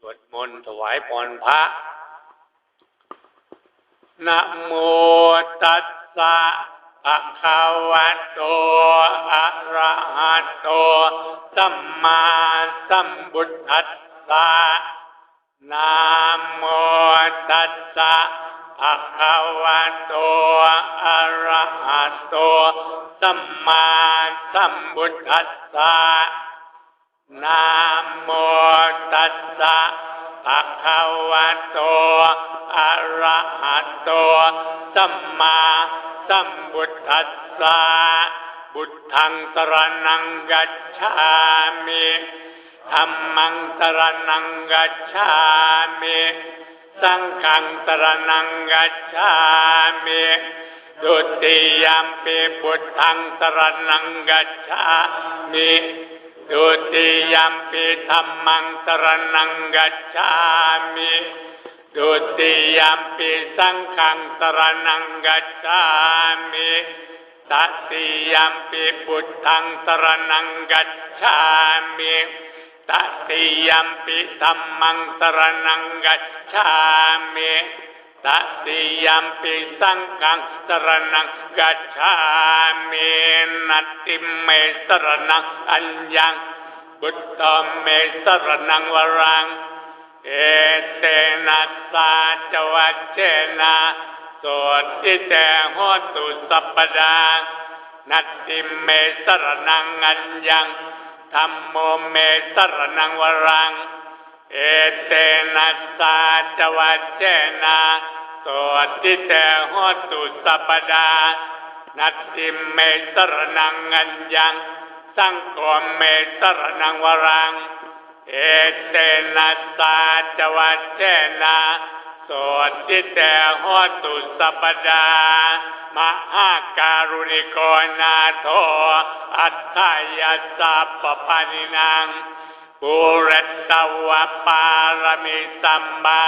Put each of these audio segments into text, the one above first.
สวดมนต์ถวายพรพระนะโมตัสสะภะคะวะโต อะระหะโต สัมมาสัมพุทธัสสะนะโมตัสสะภะคะวะโต อะระหะโต สัมมาสัมพุทธัสสะ นะโมตัสสะภะคะวะโต อะระหะโต สัมมาสัมพุทธัสสะบุตทังสรนังกัจฉามิธัมมังสรนังกัจฉามิสังฆังสรนังกัจฉามิดุติยามปิพุทธังสรนังกัจฉามิ ดุติยามปิธรรมังสรนังกัจฉามิ ดุติยามปิสังฆังสรนังกัจฉามิตติยามปิพุทธังสรนังกัจฉามิตติยามปิธรรมังสรนังกัจฉามิ ตติยามปิสังฆังสรนังกัจฉามินัตติเมสรนังอัญญังบุตตเมสรนังวรัง เอเตนะสาจวัจเจนะโสติเตหตุสัพพดานัตติเมสรนังอัญญังธรรมโมเมสรนังวรัง นะสสาจวัจเจนะโสติเตหตุสัพพดา นัตติเมสรนังอัญญัง สังโฆเมสรนังวรัง เอเตนะสสาจวัจเจนะโสติเตหตุสัพพดามหาการุณิโกนาโทอัตถายสัพพานินัง ปุรตตวะปารมิสัมมา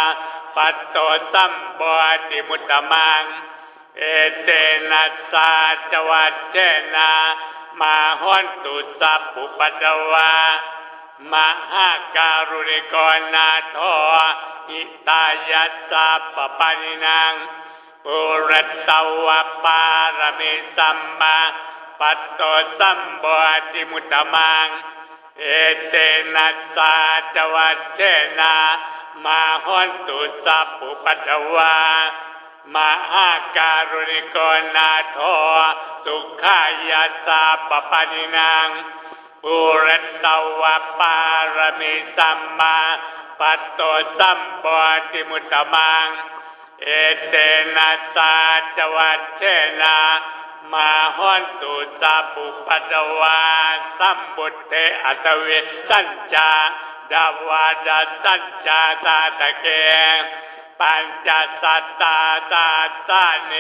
ปัตโตสัมบติมุตตมัง เอเตนะสาจวัจเจนะมาหอนตุสัพพุปัตวามหาการุณิกนาโทอิตายัสสะปปานินังปุรัตวะปารมิสัมมาปัตโตสัมบติมุตตมัง เอเตนะสาจวัจเจนะมาหอนตุสัพพุปัตวามหาการุณิโกนาโทสุขายาสาปปานินังปุรตตวะปารมิสัมมาปัตโตสัมปติมุตตมัง เอเตนะสาจวัจเจนะ มาหอนตุสัพพุปัตตวาสัมบุตเตอัตเวสัญจาดาวาดาสัญจาตาตะเก ปัญจสัตตาตาตาเน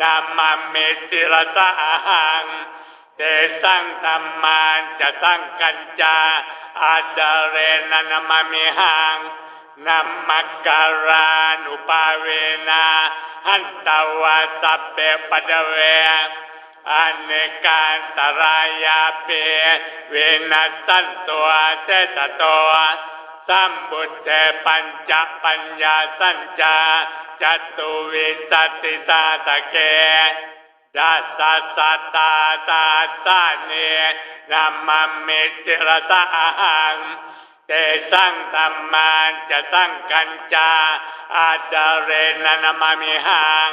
นามาเมติรสะหัง เตสังธรรมานจะสังกัญจาอาดาเรนะนามามิหัง นัมมักการานุปาเวนะหันตวาสัพเปปัจเวอเนกาตรายาเปเวนัสันตัวเจตตัวสัมบุตเตปัญจปัญญาสัญจาจตุวิสติตาตะเกดัสสะสัตตาตาตาเนนามมิติรสะหัง เตสังธรรมานจะสังกัญจาอาจาเรนนามามิหัง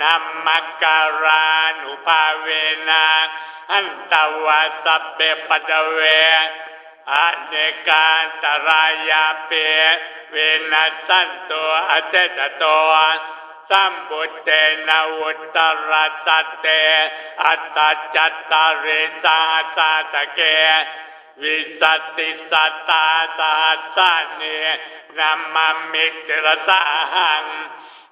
นัมมักการานุภาเวนะหันตวาสัพเปปัตเวอเนกาตรายาเป เวนัสสันตัวอเจตตัวสัมบุตเตนาวุตรัสเต อัตตจัตตาริสาสาตะเก วิสัตติสัตตาตาสาเนนามามิตรสาหัง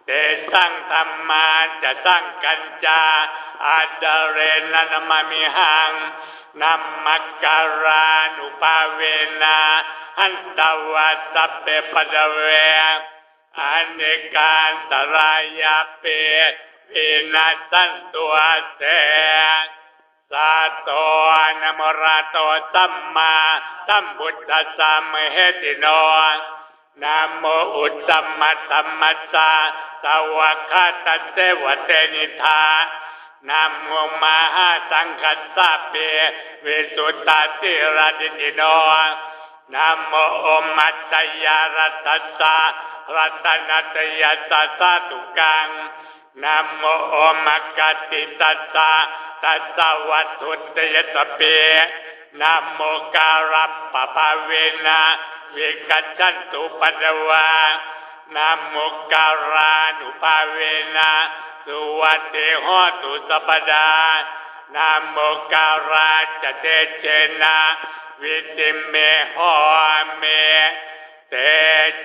เตสังธรรมาจะสังกัญจาอาดเรนนามามิหังนัมมักการานุปาเวนะหันตวาสัพเปปัจเวอันเนกาตรายาเปวินาสันตัวเต สัตโตนมราโตสัมมาสัมพุทธัสสะมเหติโนนะโมอุตตมะสัมมัสสะสวะคาตเสวะเตนิธานะโมมหาสังคัสสะเปวิสุตตาติราดิติโนนะโมอมัตตยารัตตสะรัตนัตยาสัสสะตุกัง นะโมมักกติตัสสะตัสสะวัตถุตยสเปนะโมการัปปะภาเวนะวิกัจจันตุปัตวานะโมการานุภาเวนะสุวัตเตหอตุสปดานะโมการาจเตเจนะวิติเมหอเมเต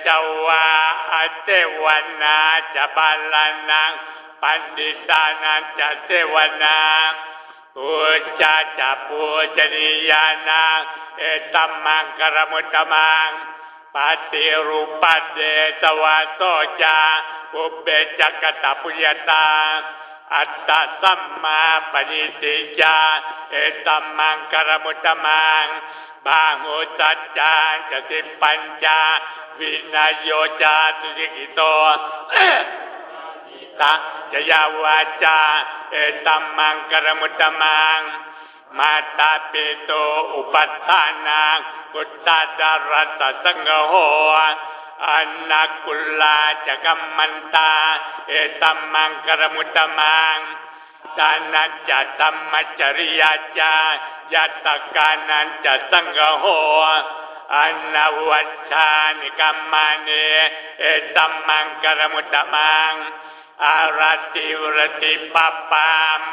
จวาอเตวนาจบาลานัง ปันดิตานันจะเทวนาปูจาจะปูจนิยานังเอตัมมังกรมุตตมังปฏิรูปัเดสวาโตจาปุเบจักตปุญญาตาอัตตะสัมมาปณิติจาเอตัมมังกรมุตตมังบาหุสัจจาจะสิปัญจาวินายโยจาตุจิกิโต ตะจยาวาจาเอตัมมังกรมุตตมังมาตาปิโตอุปัฏฐานังพุทธาดารัสสังโฆอนาคุลลาจะกัมมันตา เอตัมมังกรมุตตมังดานันจะธรรมจริยาจายัตกานันจะสังโหอันนาวัชชานิกัมมานีเอตัมมังกรมุตตมัง อาราติวรติปปปา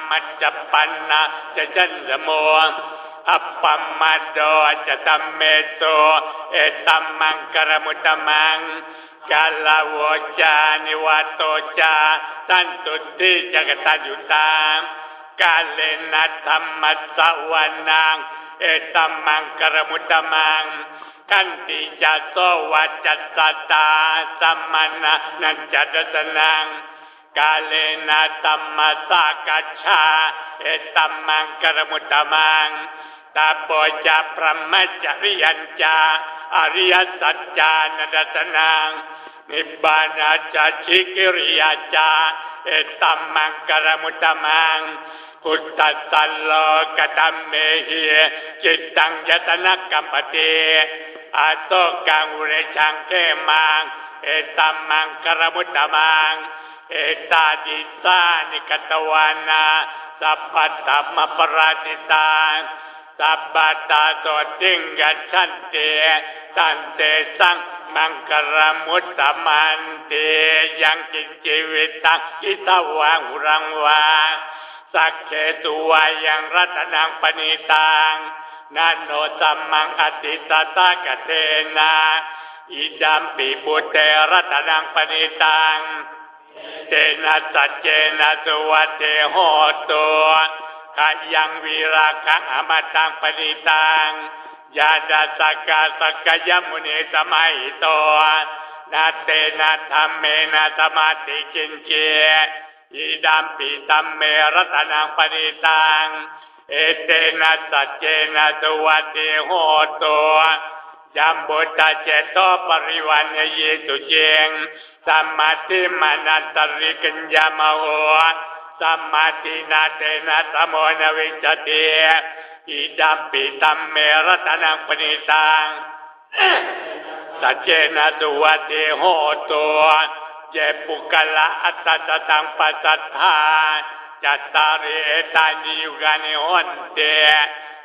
มัจจปันนาจะจันสโมอัปปมมาโดจะตัมเมโตเอตัมมังกรมุตตมังกาลาวจานิวัตโตจาตันตุติจักตันยุตามกาเลนะธรรมสวานังเอตัมมังกรมุตตมังขันติจะโสวัจจัสสตาสัมมานะนันจัตสนัง กาเลนะตัมมาสากัจฉาเอตัมมังกรมุตตมังตาปจะพระมจริยัญจาอริยสัจจานดัสนังนิบบานาจาชิกิริยาจาเอตัมมังกรมุตตมังพุทธสัลโลกตัมเมหิจิตตังยตนะกัมปติอาโตกังอุเรชังเขมังเอตัมมังกรมุตตมัง เอตาดิสานิกตวานาสัพพะตัมมปราติตาสัพพะตาโสติงกัจฉันเตตันเตสังมังกรมุตตมันเตยังกินชีวิตตังกิตวังรังวาสักเขตุวายังรัตนังปณิตังนันโนสัมมังอติสตากเทนาอิดัมปิบุเตรัตนังปณิตัง เตนะสัจเจนะสวัตเทโหตุขายังวีราคังอมตังปณิตังยาดาสกาสกยมุนีสมัยโตนาเตนะธรรมเมนะสมาติกินเจอิดัมปิตัมเมรัตนังปณิตัง เอเตนะสัจเจนะสวัตเทโหตุยัมบุตตเจโตปริวันเยตุเจง สัมมาทิมานันตริกัญญามโหสัมมาทินาเตนะสมโมนวิจติอิดัมปิตัมเมรตนังปณิตังสัจเจนะสุวัตเทโหตุเยปุกละอัตตตตังปัสสัทธาจัตตาริเอตานิยุกานิหนเต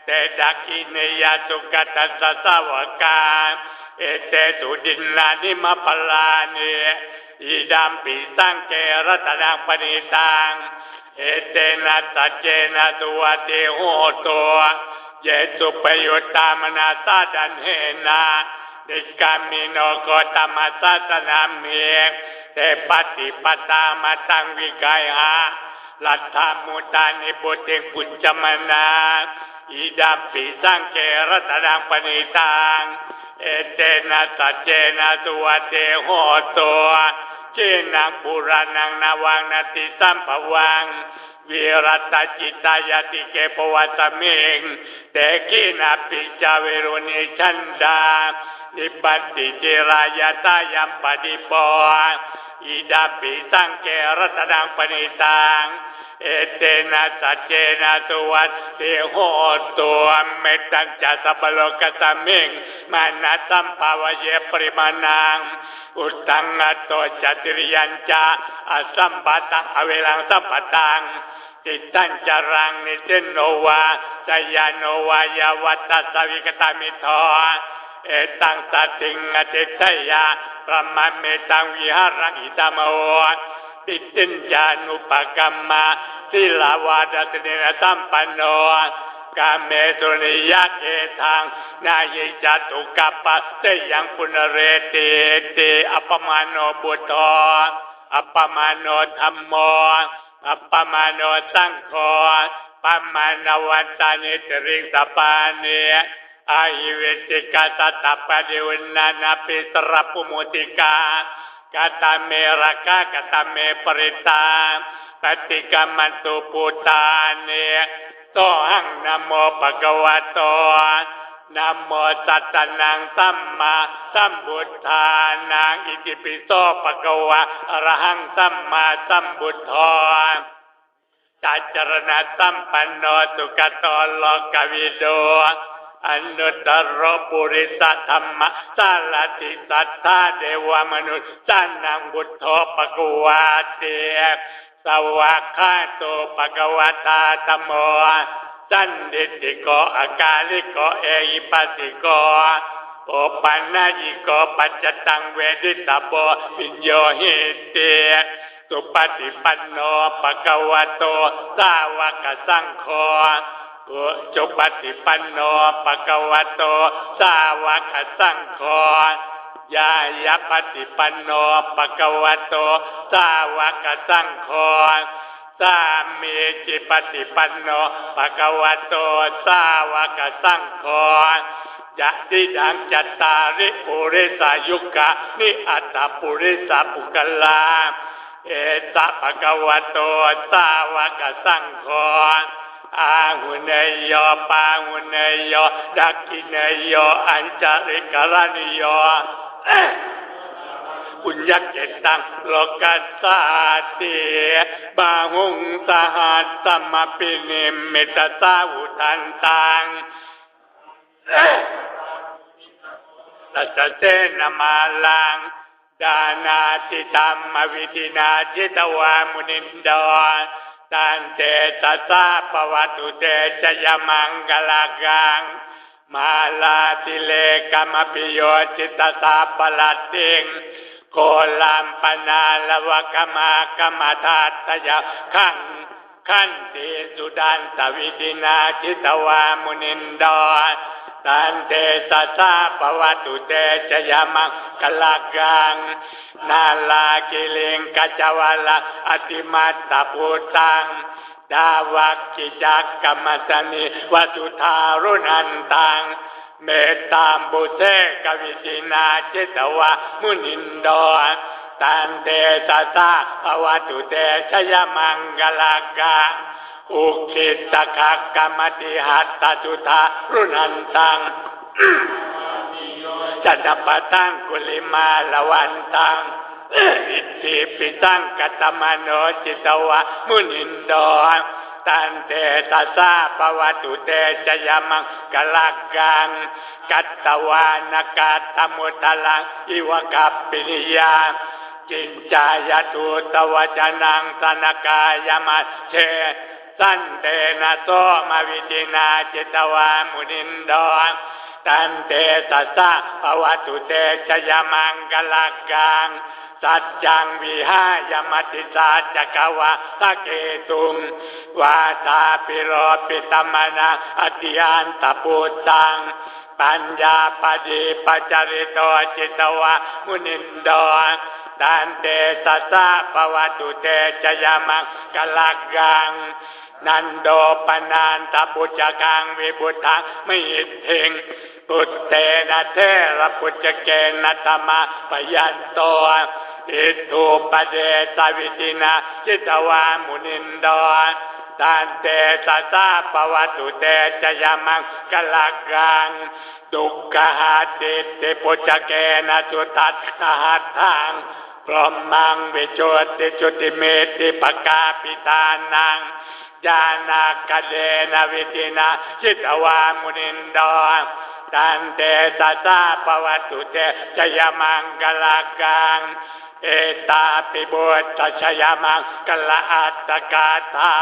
เตจักขินยสุกัสสะสาวกา เอเตสุดินลานิมปลานิอิดัมปิสังเกรัตนังปณิตังเอเตนะสัจเจนะตุวเตโหตัวเยสุปยุตตามนาสาดันเฮนานิกามิโนโกตมัสสะสนามีเตปฏิปตามาตังวิกายหาลัทธามุตานิบุติปุจจมนาอิดัมปิสังเกรตนังปณิตัง เอเตนะสัจเจนะตุวเตโหตัวเจนังปุรานังนาวังนาติสัมภวังวิรัตจิตายติเกปวัตเมงเตกินาปิจาเวโรนิชันดานิบัติเจรายาตายัมปฏิปออิดาปิสังเกรัตนังปณิตัง เอเตนะสัจเจนะตุวัตเตโหตัวเมตังจัสสะปโลกสสมิงมานะสัมภาวเยปริมาณังอุตังอตโตจติริยัญจาอสัมปตังอเวลังสัมปตังติตัญจารังนิเจโนวาจยานโนวายาวัตตสวิกตามิทอเอตังสติงอติตยาประมาเมตังวิหารังอิตามโอติตินจานุปกรรมา สิลาวาดสเนนะสัมปันโนกาเมตุนิยะเกทังนายิจตุกัปปะเตยังปุณเรติติอัปปมาโนบุตโตอัปปมาโนธรรมโมอัปปมาโนสังโฆปัมมาณวันตานิตริงสปานิอาหิเวติกาตตาปะเดวนานาปิสรปุมุติกากาตาเมรากากาตาเมปริตา ปฏิกรรมันตุปุตาเนโตหังนโมปะกวะโตนโมสัตตนังสัมมาสัมพุทธานังอิติปิโสปะกวะอระหังสัมมาสัมพุทโธจัจรณะสัมปันโนสุขโตโลกวิโดอนุตตรปุริสธรรมสารติสัทธาเดวมนุษย์สานังบุตโธปะกวาเต สวากขาโตปะกวาตาธรมโมสันดิติโกอากาลิโกเอหิปัสสิโกโอปันนายิโกปัจจตังเวดิตาโบวิญโยหิเตสุปฏิปันโนปะกวะโตสาวกสังโฆจุปฏิปันโนปะกวะโตสาวกสังโฆ ยายาปฏิปันโนปะกวะโตสาวกสังโฆสามีจิปฏิปันโนปะกวะโตสาวกสังโฆยะติดังจัตตาริปุริสายุกะนิอัตตปุริสาปุกลาเอตะปะกวะโตสาวกสังโฆอาหุเนยโยปาหุเนยโยดักกิเนยโยอัญจาริกรณิโย ปุญญเกตังโลกัสสาติบาหุงสหัสสมปินิมมิตสาวุทันตังตัสเตนมาลัง ดานาติธรรมวิธินาจิตวามุนินดรตันเตตสาปวัตุเตชยมังกลากัง มาลาติเลกามปิโยจิตสาปลัดติงโคลัมปนาลวะกมากรรมทัตยาขันขันติสุดันตวิตินาจิตวามุนินดรตันเตสะสาปวัตุเตชยมังกลากังนาลากิเลงกัจวลาอติมัตตปุตัง ดาวักกิจักกรรมสนิวัตุทารุนันตังเมตตามบุเทกวิจินาจิตวะมุนินโดตันเตสะสาภวตุเตชยมังกลากังอุคิตะคักกรรมติหัตตจุทารุนันตังจันปตังกุลิมาลวันตัง อิจิปิตังกัตมโนจิตวะมุนินโดตันเตตาสาปวัตุเตชยมังกลักกังกัตตวานกัตตมุตลังอิวกัปปินิยาจินจายตุตวจนังสนกายมัชเชสันเตนะโสมาวิจินาจิตวามุนินโดตันเตตัสสะภวตุเตชยมังกลักกัง สัจจังวิหายมติสาจกวะตะเกตุงวาตาปิโรปิตมนาอติยันตปุตังปัญญาปฏิปัจจริโตจิตวะมุนินโดตันเตสัสะภวตุเตชยมังกลักกังนันโดปนานตบุจกังวิบุตังไม่เทงปุตเตนะเทระปุจเกนะธรรมะปยันโต อิทูปเดสวิตินาจิตวามุนินโดตานเตสะสาปวัตุเตจยมังกลากังดุกหาติติปุจเกนะจุตัตหาทังพรหมังวิจุติจุติเมติปกาปิตานังญาณากเดนวิตินาจิตวามุนินดรตันเตสะสาปวัตุเตจยมังกลากัง เอตาปิบุตตชยมังกลาอัตตกาธา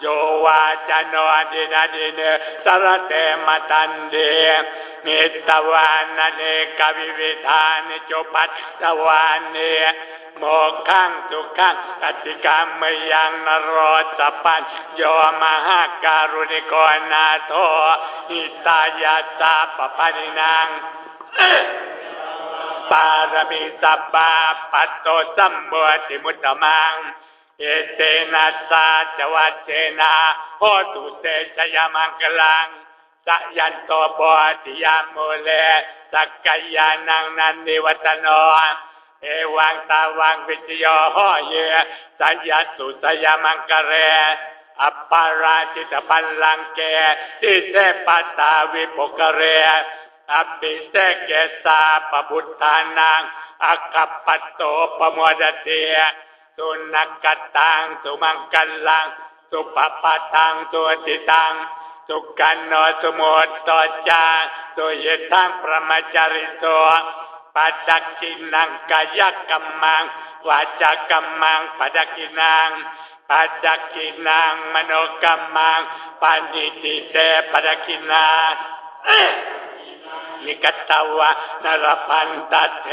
โยวาจโนดินาดิเนสรเตมตันเดนิตวานเนกวิวิธานจุปัตตวานเนโมขังทุกขังอติกรรมยังนรสปันโยมหาการุณิกนาโทหิตายาตาปปานินาง ปารมีสัพพะปัตโตสัมบัติมุตตมัง เอเตนะสาจวัจเจนะโหตุเตชยมังกลังสยันโตปติยามโมเลสักกายานังนันนิวัตโนเอวังตาวังวิจโยโหเยสัยยัสสุสยามังกะเร อัปปาราชิตปัลลังเกทิเสปตตาวิปกเร อภิเสกเกสาปบุตตานังอากัปปัตโตปโมดเตียสุนักกตังสุมังกัลลัง สุปปะตังสุติตัง สุกันโนสุโมตโตจาสุยทังประมจริโตปัจจกินังกายกัมมังวาจากัมมังปัจจกินังปัจจกินังมโนกัมมังปันติติเตปัจจกินัง นิกตวะนรพันตเท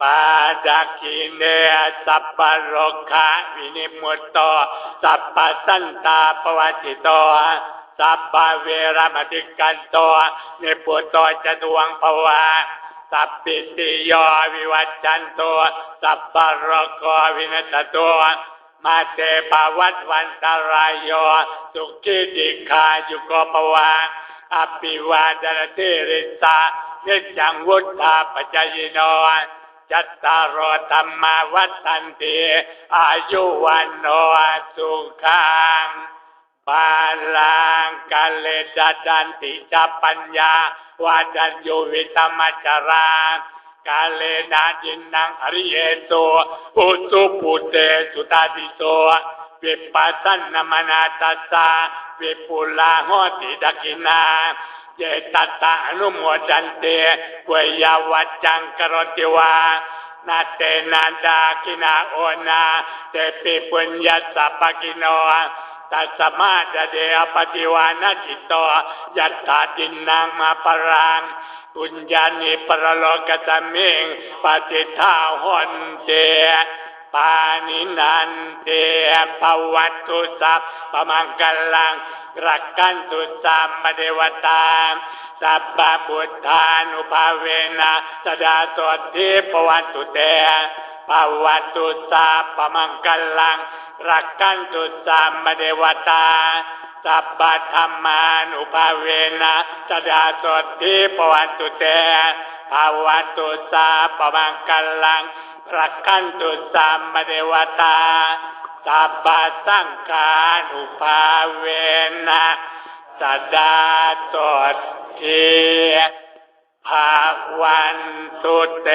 ปาดากิเนสัพพโรคะวินิมุตโตสัพพสันตาปวัติโตสัพพเวรมติกันโตนิปุตโตจะดวงภวะสัพพิติโยวิวัจจันโตสัพพโรโกวินัสโตมาเตภวัตวันตรายโยสุขิติคายุโกภวะ อภิวาดนเทริสาเนจังวุฒาปัจายโนจัตตารธรรมาวัฏันติอายุวันโนสุขังปาลังกาเลดดันติจัปัญญาวาดันโยวิตมจารากาเลนาจินนังอริเยโตอุสุปุเตสุตาติโต วิปัสสนมนาตัสสะวิปุลาหติดกินาเจตตาอนุโมจันเตเวยาวัจจังกรติวานาเตนาดากินาโอนาเตปิปุญญาสัพกิโนตัสมาดเดอปฏิวานาจิตโตยัตถาดินนางมาปรังปุญญานิปรโลกตมิงปฏิทาหนเต ปานินันเตภวัตตุสัพปมังกลังรักกันตุสัมมเดวตาสัพพะบุตธานุภาเวนะสดาสดทิปวันตุเตภวัตตุสัพปมังกลังรักกันตุสัมมเดวตาสัพพะธรรมานุภาเวนะสดาสดทิปวันตุเตภวัตตุสัพปมังกลัง รักันตุสัมมเดวตาสัพพะสังฆานุภาเวนะสดาสดทีภาวันตุเต